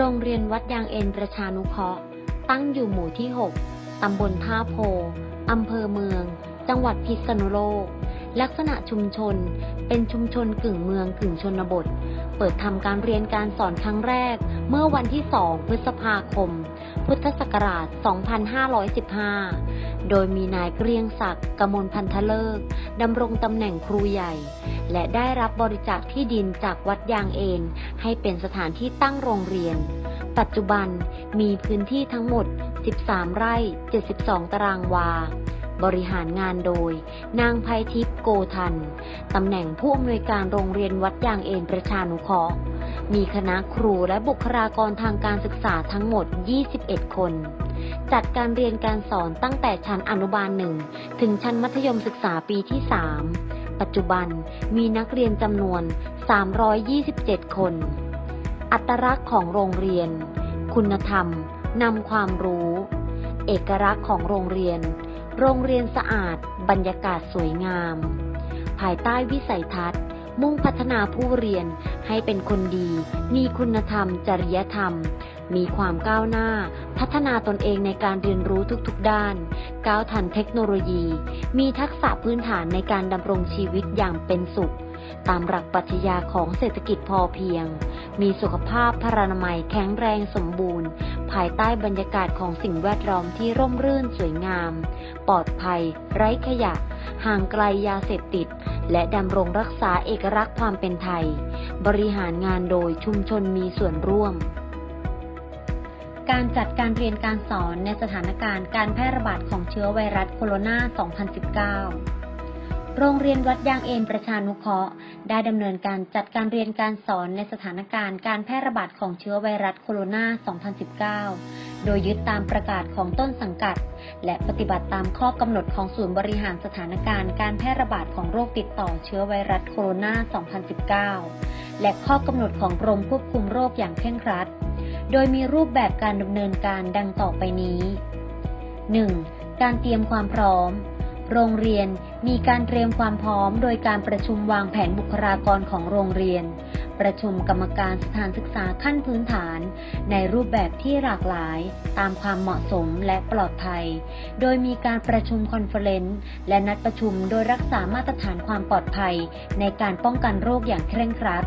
โรงเรียนวัดยางเอ็นประชานุเคราะห์ ตั้งอยู่หมู่ที่ 6 ตำบลท่าโพ อำเภอเมือง จังหวัดพิษณุโลก ลักษณะชุมชน เป็นชุมชนกึ่งเมืองกึ่งชนบท เปิดทำการเรียนการสอนครั้งแรก เมื่อวันที่ 2 พฤษภาคม พุทธศักราช 2515 โดยมีนายเกรียงศักดิ์กมลพันธเลิกดำรงตำแหน่งครูใหญ่ และได้รับบริจาคที่ดินจากวัดยางเอนให้เป็นสถานที่ตั้งโรงเรียน ปัจจุบันมีพื้นที่ทั้งหมด 13 ไร่ 72 ตารางวา บริหารงานโดย นางภัยทิพย์โกทันตำแหน่งผู้อำนวยการโรงเรียนวัดยางเอนประชานุเคราะห์มีคณะครูและบุคลากรทางการศึกษาทั้งหมด 21 คน จัดการเรียนการสอนตั้งแต่ชั้นอนุบาลหนึ่งถึงชั้นมัธยมศึกษาปีที่ 3 ปัจจุบันมีนักเรียนจำนวน 327 คน อัตลักษณ์ของโรงเรียน คุณธรรมนำความรู้ เอกลักษณ์ของโรงเรียน โรงเรียนสะอาด บรรยากาศสวยงาม ภายใต้วิสัยทัศน์มุ่งพัฒนาผู้เรียนให้เป็นคนดี มีคุณธรรม จริยธรรม มีความก้าวหน้า พัฒนาตนเองในการเรียนรู้ทุกๆด้าน ก้าวทันเทคโนโลยี มีทักษะพื้นฐานในการดำรงชีวิตอย่างเป็นสุข ตามหลักปรัชญาของเศรษฐกิจพอเพียง มีสุขภาพพรานามัยแข็งแรงสมบูรณ์ ภายใต้บรรยากาศของสิ่งแวดล้อมที่ร่มรื่นสวยงาม ปลอดภัย ไร้ขยะ ห่างไกลยาเสพติดและดำรงรักษาเอกลักษณ์ความเป็นไทย บริหารงานโดยชุมชนมีส่วนร่วม การจัดการเรียนการสอนในสถานการณ์การแพร่ระบาดของเชื้อไวรัสโคโรนา 2019 โรงเรียนวัดยางเอ็นประชานุเคราะห์ได้ดำเนินการจัดการเรียนการสอนในสถานการณ์การแพร่ระบาดของเชื้อไวรัสโคโรนา 2019 โดยยึดตามประกาศของต้นสังกัด และปฏิบัติตามข้อกำหนดของศูนย์บริหารสถานการณ์การแพร่ระบาดของโรคติดต่อเชื้อไวรัสโคโรนา 2019 และข้อกำหนดของกรมควบคุมโรคอย่างเคร่งครัด โดยมีรูปแบบการดำเนินการดังต่อไปนี้ 1. การเตรียมความพร้อม โรงเรียนมีการเตรียมความพร้อม โดยการประชุมวางแผนบุคลากรของโรงเรียน ประชุมกรรมการสถานศึกษาขั้นพื้นฐาน ในรูปแบบที่หลากหลาย ตามความเหมาะสมและปลอดภัย โดยมีการประชุมคอนเฟอเรนซ์และนัดประชุมโดยรักษามาตรฐานความปลอดภัย ในการป้องกันโรคอย่างเคร่งครัด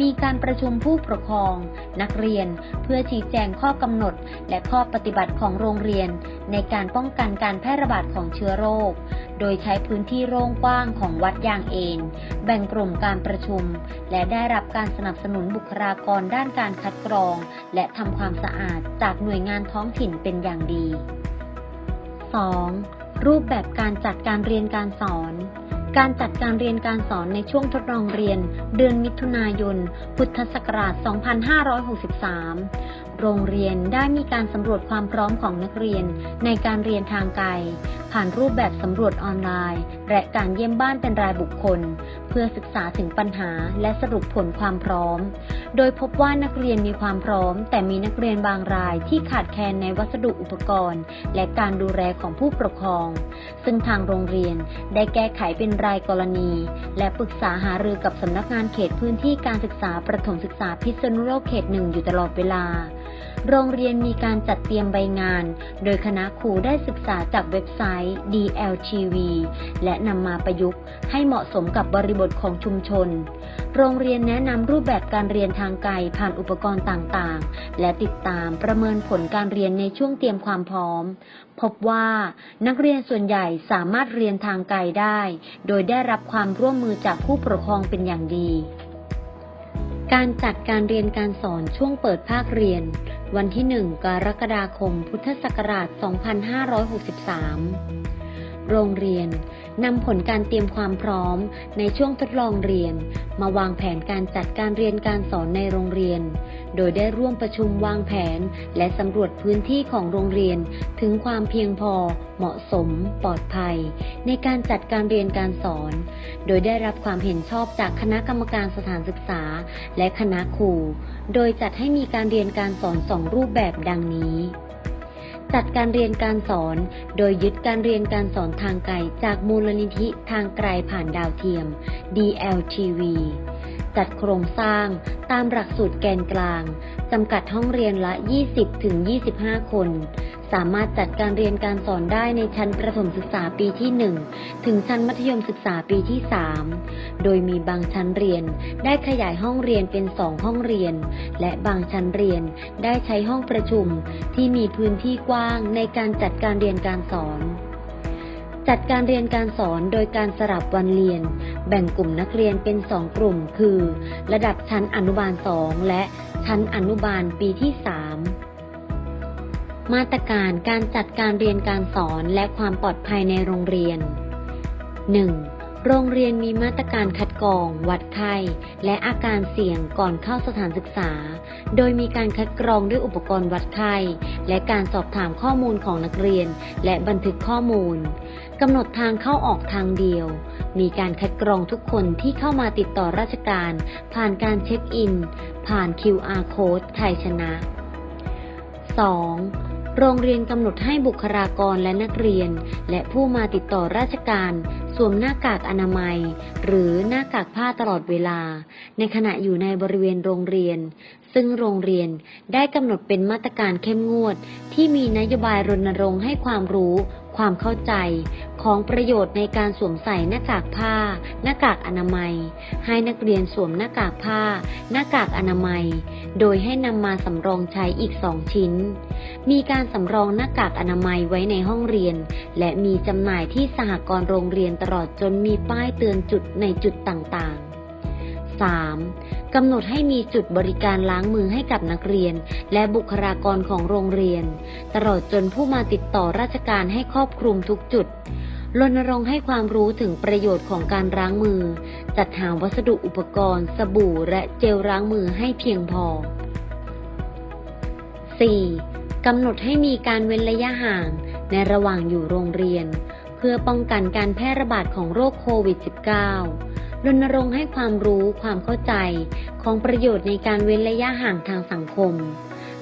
มีการประชุมผู้ปกครอง นักเรียนเพื่อชี้แจงข้อกำหนด และข้อปฏิบัติของโรงเรียน ในการป้องกันการแพร่ระบาดของเชื้อโรค โดยใช้พื้นที่โล่งกว้างของวัดยางเองแบ่งกลุ่มการประชุม และได้รับการสนับสนุนบุคลากรด้านการคัดกรอง และทำความสะอาดจากหน่วยงานท้องถิ่นเป็นอย่างดี 2. รูปแบบการจัดการเรียนการสอน การจัดการเรียนการสอนในช่วงทดลองเรียน เดือนมิถุนายน พุทธศักราช 2563 โรงเรียนได้มีการสำรวจความพร้อมของนักเรียนในการเรียนทางไกล ผ่านรูปแบบสำรวจออนไลน์ และการเยี่ยมบ้านเป็นรายบุคคล เพื่อศึกษาถึงปัญหาและสรุปผลความพร้อม โดยพบว่านักเรียนมีความพร้อม แต่มีนักเรียนบางรายที่ขาดแคลนในวัสดุอุปกรณ์ และการดูแลของผู้ปกครอง ซึ่งทางโรงเรียนได้แก้ไขเป็นรายกรณี และปรึกษาหารือกับสำนักงานเขตพื้นที่การศึกษาประถมศึกษาพิษณุโลกเขตหนึ่งอยู่ตลอดเวลา โรงเรียนมีการจัดเตรียมใบงาน โดยคณะครูได้ศึกษาจากเว็บไซต์ DLTV และนำมาประยุกต์ให้เหมาะสมกับบริบทของชุมชน โรงเรียนแนะนำรูปแบบการเรียนทางไกลผ่านอุปกรณ์ต่างๆ และติดตามประเมินผลการเรียนในช่วงเตรียมความพร้อม พบว่านักเรียนส่วนใหญ่สามารถเรียนทางไกลได้ โดยได้รับความร่วมมือจากผู้ปกครองเป็นอย่างดี การจัดการเรียนการสอนช่วงเปิดภาคเรียน วันที่ 1 กรกฎาคม พุทธศักราช 2563 โรงเรียนนำผลการเตรียมความพร้อมในช่วงทดลองเรียน มาวางแผนการจัดการเรียนการสอนในโรงเรียน โดยได้ร่วมประชุมวางแผน และสำรวจพื้นที่ของโรงเรียน ถึงความเพียงพอ เหมาะสม ปลอดภัย ในการจัดการเรียนการสอน โดยได้รับความเห็นชอบจากคณะกรรมการสถานศึกษา และคณะครู โดยจัดให้มีการเรียนการสอนสองรูปแบบดังนี้จัดการเรียนการสอน โดยยึดการเรียนการสอนทางไกลจากมูลนิธิทางไกลผ่านดาวเทียม DLTV จัดโครงสร้าง ตามหลักสูตรแกนกลาง จำกัดห้องเรียนละ 20-25 คน สามารถจัดการเรียนการสอนได้ในชั้นประถมศึกษาปีที่ 1 ถึงชั้นมัธยมศึกษาปีที่ 3 โดยมีบางชั้นเรียนได้ขยายห้องเรียนเป็น 2 ห้องเรียน และบางชั้นเรียนได้ใช้ห้องประชุมที่มีพื้นที่กว้างในการจัดการเรียนการสอนจัดการเรียนการสอนโดยการสลับวันเรียน แบ่งกลุ่มนักเรียนเป็น 2 กลุ่ม คือ ระดับชั้นอนุบาล 2 และชั้นอนุบาลปีที่ 3 มาตรการการจัดการเรียนการสอนและความปลอดภัยในโรงเรียน 1. โรงเรียนมีมาตรการคัดกรอง วัดไข้ และอาการเสี่ยงก่อนเข้าสถานศึกษา โดยมีการคัดกรองด้วยอุปกรณ์วัดไข้ และการสอบถามข้อมูลของนักเรียน และบันทึกข้อมูล กำหนดทางเข้าออกทางเดียว มีการคัดกรองทุกคนที่เข้ามาติดต่อราชการ ผ่านการเช็คอิน ผ่าน QR Code ไทยชนะ 2. โรงเรียนกำหนดให้บุคลากรและนักเรียน และผู้มาติดต่อราชการ สวมหน้ากากอนามัย หรือหน้ากากผ้าตลอดเวลา ในขณะอยู่ในบริเวณโรงเรียน ซึ่งโรงเรียนได้กำหนดเป็นมาตรการเข้มงวด ที่มีนโยบายรณรงค์ให้ความรู้ ความเข้าใจของประโยชน์ในการสวมใส่หน้ากากผ้า หน้ากากอนามัย ให้นักเรียนสวมหน้ากากผ้า หน้ากากอนามัย โดยให้นำมาสำรองใช้อีกสองชิ้น มีการสำรองหน้ากากอนามัยไว้ในห้องเรียน และมีจำหน่ายที่สหกรณ์โรงเรียนตลอดจนมีป้ายเตือนจุดในจุดต่างๆ 3. กำหนดให้มีจุดบริการล้างมือให้กับนักเรียน และบุคลากรของโรงเรียน ตลอดจนผู้มาติดต่อราชการให้ครอบคลุมทุกจุดรณรงค์ให้ความรู้ถึงประโยชน์ของการล้างมือ จัดหาวัสดุอุปกรณ์ สบู่และเจลล้างมือให้เพียงพอ 4. กำหนดให้มีการเว้นระยะห่างในระหว่างอยู่โรงเรียน เพื่อป้องกันการแพร่ระบาดของโรคโควิด -19 รณรงค์ให้ความรู้ความเข้าใจของประโยชน์ในการเว้นระยะห่างทางสังคม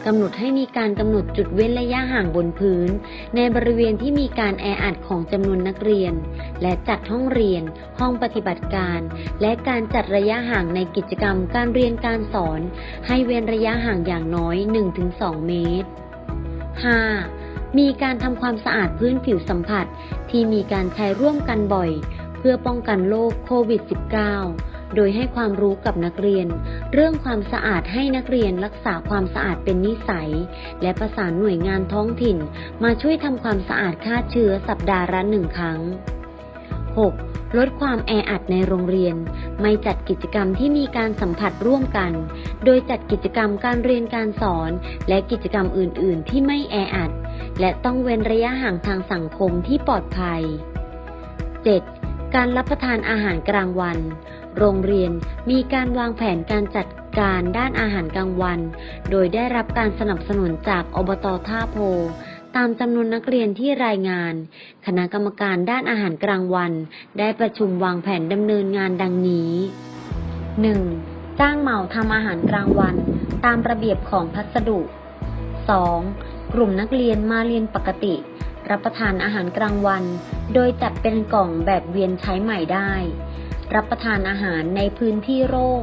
กำหนดให้มีการกำหนดจุดเว้นระยะห่างบนพื้น ในบริเวณที่มีการแออัดของจำนวนนักเรียน และจัดห้องเรียน ห้องปฏิบัติการ และการจัดระยะห่างในกิจกรรมการเรียนการสอน ให้เว้นระยะห่างอย่างน้อย 1-2 เมตร 5. มีการทำความสะอาดพื้นผิวสัมผัสที่มีการใช้ร่วมกันบ่อย เพื่อป้องกันโรคโควิด -19 โดยให้ความรู้กับนักเรียน เรื่องความสะอาดให้นักเรียนรักษาความสะอาดเป็นนิสัย และประสานหน่วยงานท้องถิ่น มาช่วยทำความสะอาดฆ่าเชื้อสัปดาห์ละหนึ่งครั้ง 6. ลดความแออัดในโรงเรียน ไม่จัดกิจกรรมที่มีการสัมผัสร่วมกัน โดยจัดกิจกรรมการเรียนการสอน และกิจกรรมอื่น ๆ ที่ไม่แออัด และต้องเว้นระยะห่างทางสังคมที่ปลอดภัย 7. การรับประทานอาหารกลางวัน โรงเรียนมีการวางแผนการจัดการด้านอาหารกลางวัน โดยได้รับการสนับสนุนจากอบตท่าโพ ตามจำนวนนักเรียนที่รายงาน คณะกรรมการด้านอาหารกลางวัน ได้ประชุมวางแผนดำเนินงานดังนี้ 1. จ้างเหมาทำอาหารกลางวัน ตามระเบียบของพัสดุ 2. กลุ่มนักเรียนมาเรียนปกติ รับประทานอาหารกลางวัน โดยจัดเป็นกล่องแบบเวียนใช้ใหม่ได้ รับประทานอาหารในพื้นที่โล่ง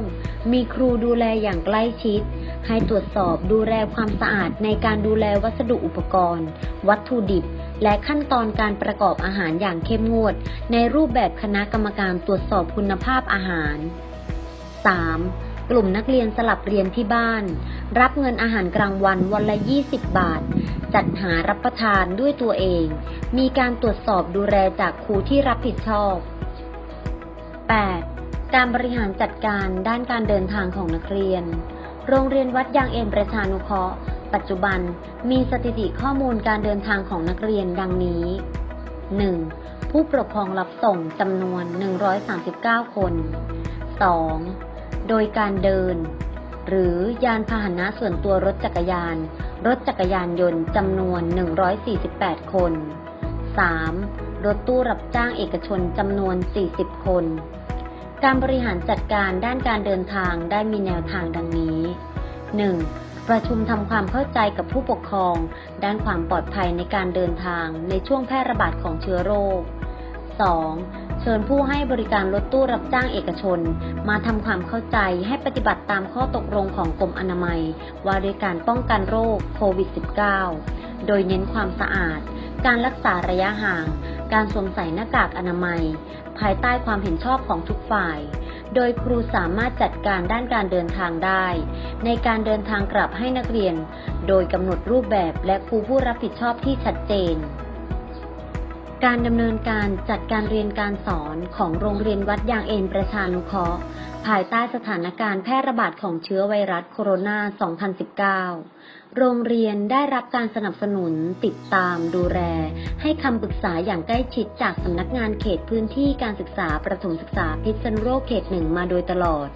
มีครูดูแลอย่างใกล้ชิด ให้ตรวจสอบดูแลความสะอาดในการดูแลวัสดุอุปกรณ์ วัตถุดิบ และขั้นตอนการประกอบอาหารอย่างเข้มงวด ในรูปแบบคณะกรรมการตรวจสอบคุณภาพอาหาร 3. กลุ่มนักเรียนสลับเรียนที่บ้าน รับเงินอาหารกลางวันวันละ 20 บาท จัดหารับประทานด้วยตัวเอง มีการตรวจสอบดูแลจากครูที่รับผิดชอบ 8. การบริหารจัดการด้านการเดินทางของนักเรียน โรงเรียนวัดยางเอ็มประชานุเคราะห์ ปัจจุบันมีสถิติข้อมูลการเดินทางของนักเรียนดังนี้ 1. ผู้ปกครองรับส่งจำนวน 139 คน 2. โดยการเดิน หรือยานพาหนะส่วนตัวรถจักรยาน รถจักรยานยนต์จำนวน 148 คน 3. รถตู้รับจ้างเอกชนจำนวน 40 คน การบริหารจัดการด้านการเดินทางได้มีแนวทางดังนี้ 1. ประชุมทำความเข้าใจกับผู้ปกครอง ด้านความปลอดภัยในการเดินทางในช่วงแพร่ระบาดของเชื้อโรค 2. เชิญผู้ให้บริการรถตู้รับจ้างเอกชน มาทำความเข้าใจให้ปฏิบัติตามข้อตกลงของกรมอนามัย ว่าด้วยการป้องกันโรคโควิด -19 โดยเน้นความสะอาด การรักษาระยะห่าง การสวมใส่หน้ากากอนามัย ภายใต้ความเห็นชอบของทุกฝ่าย โดยครูสามารถจัดการด้านการเดินทางได้ ในการเดินทางกลับให้นักเรียน โดยกำหนดรูปแบบและครูผู้รับผิดชอบที่ชัดเจน การดำเนินการจัดการเรียนการสอนของโรงเรียนวัดยางเอ็นประชานุเคราะห์ ภายใต้สถานการณ์แพร่ระบาดของเชื้อไวรัสโคโรนา 2019 โรงเรียนได้รับการสนับสนุนติดตามดูแลให้คำปรึกษาอย่างใกล้ชิดจากสำนักงานเขตพื้นที่การศึกษาประถมศึกษาพิษณุโลกเขตหนึ่งมาโดยตลอด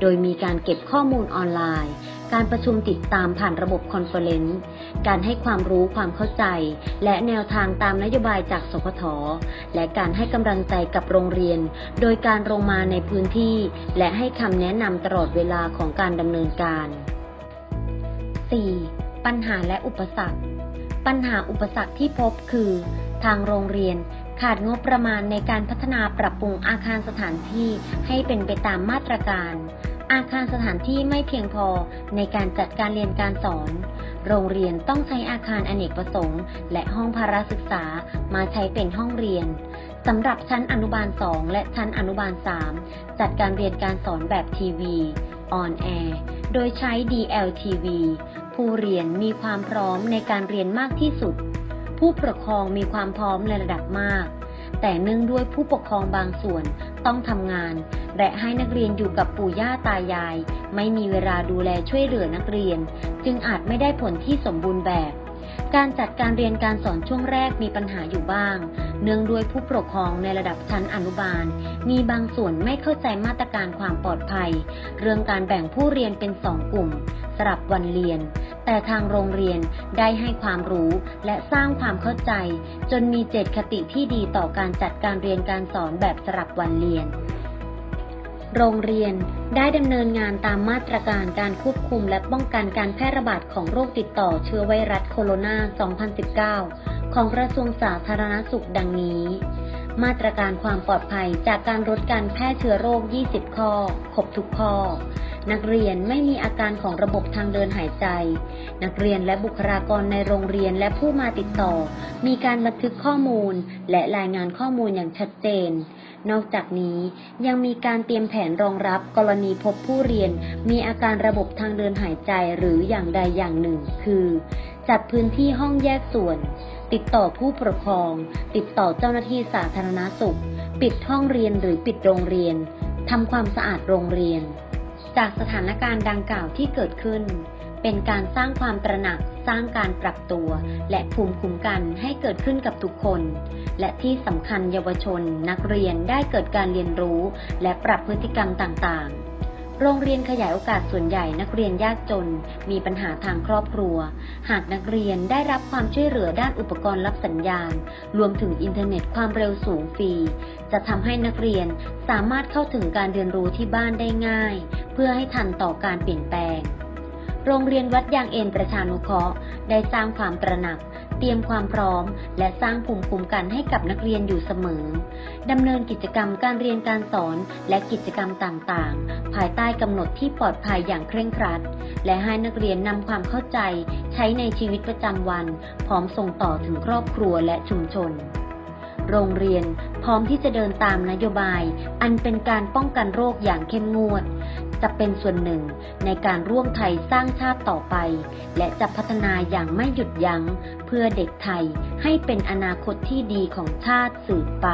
โดยมีการเก็บข้อมูลออนไลน์ การประชุมติดตามผ่านระบบคอนเฟอเรนซ์ การให้ความรู้ความเข้าใจ และแนวทางตามนโยบายจากสพท และการให้กำลังใจกับโรงเรียน โดยการลงมาในพื้นที่ และให้คำแนะนำตลอดเวลาของการดำเนินการ 4. ปัญหาและอุปสรรค ปัญหาอุปสรรคที่พบคือ ทางโรงเรียนขาดงบประมาณในการพัฒนาปรับปรุงอาคารสถานที่ให้เป็นไปตามมาตรการ อาคารสถานที่ไม่เพียงพอในการจัดการเรียนการสอน โรงเรียนต้องใช้อาคารอเนกประสงค์ และห้องพาราศึกษามาใช้เป็นห้องเรียนสำหรับชั้นอนุบาล 2 และชั้นอนุบาล 3 จัดการเรียนการสอนแบบทีวี ออนแอร์ โดยใช้ DLTV ผู้เรียนมีความพร้อมในการเรียนมากที่สุด ผู้ปกครองมีความพร้อมในระดับมาก แต่เนื่องด้วยผู้ปกครองบางส่วนต้องทำงาน และให้นักเรียนอยู่กับปู่ย่าตายาย ไม่มีเวลาดูแลช่วยเหลือนักเรียน จึงอาจไม่ได้ผลที่สมบูรณ์แบบ การจัดการเรียนการสอนช่วงแรกมีปัญหาอยู่บ้าง เนื่องด้วยผู้ปกครองในระดับชั้นอนุบาล มีบางส่วนไม่เข้าใจมาตรการความปลอดภัย เรื่องการแบ่งผู้เรียนเป็นสองกลุ่ม สลับวันเรียน แต่ทางโรงเรียนได้ให้ความรู้และสร้างความเข้าใจ จนมีเจตคติที่ดีต่อการจัดการเรียนการสอนแบบสลับวันเรียน โรงเรียนได้ดำเนินงานตามมาตรการการควบคุมและป้องกันการแพร่ระบาดของโรคติดต่อเชื้อไวรัสโคโรนา 2019 ของกระทรวงสาธารณสุขดังนี้ มาตรการความปลอดภัยจากการลดการแพร่เชื้อโรค 20 ข้อ ครบทุกข้อ นักเรียนไม่มีอาการของระบบทางเดินหายใจ นักเรียนและบุคลากรในโรงเรียนและผู้มาติดต่อ มีการบันทึกข้อมูลและรายงานข้อมูลอย่างชัดเจน นอกจากนี้ยังมีการเตรียมแผนรองรับกรณีพบผู้เรียน มีอาการระบบทางเดินหายใจหรืออย่างใดอย่างหนึ่ง คือ จัดพื้นที่ห้องแยกส่วน ติดต่อผู้ปกครอง ติดต่อเจ้าหน้าที่สาธารณสุข ปิดห้องเรียนหรือปิดโรงเรียนทำความสะอาดโรงเรียน จากสถานการณ์ดังกล่าวที่เกิดขึ้น เป็นการสร้างความตระหนัก สร้างการปรับตัว และภูมิคุ้มกันให้เกิดขึ้นกับทุกคน และที่สำคัญเยาวชน นักเรียนได้เกิดการเรียนรู้ และปรับพฤติกรรมต่างๆโรงเรียนขยายโอกาสส่วนใหญ่นักเรียนยากจน มีปัญหาทางครอบครัว หากนักเรียนได้รับความช่วยเหลือด้านอุปกรณ์รับสัญญาณ รวมถึงอินเทอร์เน็ตความเร็วสูงฟรี จะทำให้นักเรียนสามารถเข้าถึงการเรียนรู้ที่บ้านได้ง่าย เพื่อให้ทันต่อการเปลี่ยนแปลง โรงเรียนวัดยางเอ็นประชานุเคราะห์ได้สร้างความตระหนัก เตรียมความพร้อม และสร้างภูมิคุ้มกันให้กับนักเรียนอยู่เสมอดำเนินกิจกรรมการเรียนการสอนและกิจกรรมต่างๆ ภายใต้กำหนดที่ปลอดภัยอย่างเคร่งครัด และให้นักเรียนนำความเข้าใจ ใช้ในชีวิตประจำวัน พร้อมส่งต่อถึงครอบครัวและชุมชนโรงเรียนพร้อมที่จะเดินตามนโยบาย อันเป็นการป้องกันโรคอย่างเข้มงวด จะเป็นส่วนหนึ่งในการร่วมไทยสร้างชาติต่อไป และจะพัฒนาอย่างไม่หยุดยัง้ง เพื่อเด็กไทยให้เป็นอนาคตที่ดีของชาติสืบไป